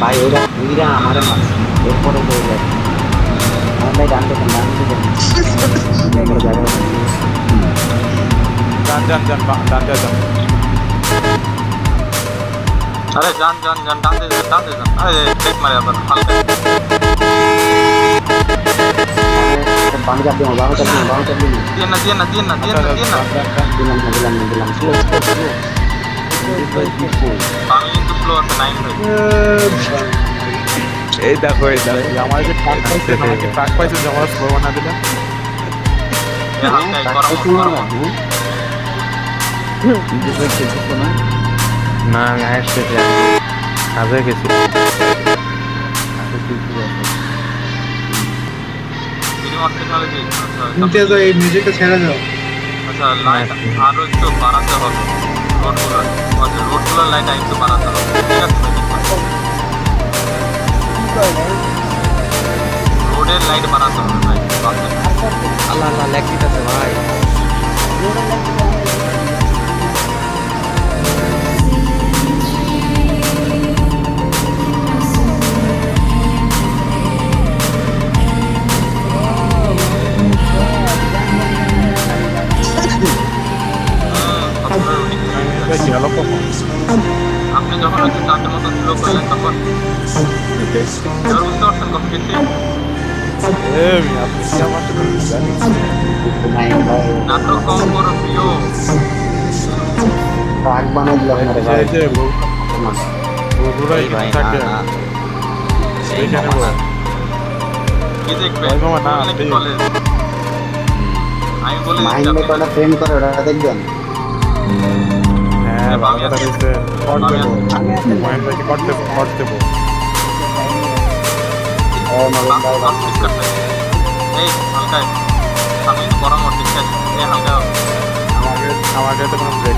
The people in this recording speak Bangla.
ভাই ওরা ওইরা আমারে মাছ এরপরে ওইরা আমার ভাই ডান দেখেন ডান দেখেন এরপরে জায়গা দেখেন। যান যান যান বা- যান যান যান আরে যান যান যান টানতে যান আরে টেক মারে আবার হালকা আরে, বামে চাপ দিও বামে চাপ দিও বামে চাপ দিও দিয়ে না দিয়ে না দিয়ে না দিয়ে না দিয়ে না দিলাম দিলাম দিলাম এই দেখো এই দেখো আমার যে ট্রাক পাইছে আমাকে ট্রাক পাইছে আমার স্লো দিলে না আমি আসতেছি কাজে গেছি যাও এই মিউজিকটা ছেড়ে দাও আচ্ছা লাইট আরও একটু বাড়াতে হবে। রোডগুলো আচ্ছা রোডগুলোর লাইট একটু বাড়াতে হবে। ঠিক আছে? রোডের লাইট বাড়াতে হবে ভাই আল্লাহ আল্লাহ লেগ দিতেছে ভাই। হুম, হলো কখন আপনি যখন হচ্ছে চারটে মতো স্লো করলেন তখন এবার বুঝতে পারছেন কত কিছু নাটক কম করো প্রিয়। ট্রাক বানাই দিলাম না রে ভাই। এই যে বগুড়া এই ভাই এখানে না থাকে। না সেই এইখানে মামা না। কি দেখবে? ভাই মামা, না, বললে কি please। বলে? আমি বলে ফ্রেম করে ওটা দেখবেন? হ্যাঁ ভালো কথা কইছে কট দেবো। ভাইকে কট দেবো কট দেবো। ও নবীন ভাই এই হালকা আমি পরামর্শ ঠিক আছে। এই হালকা আমাকে আমাকে তো কোনো ব্রেক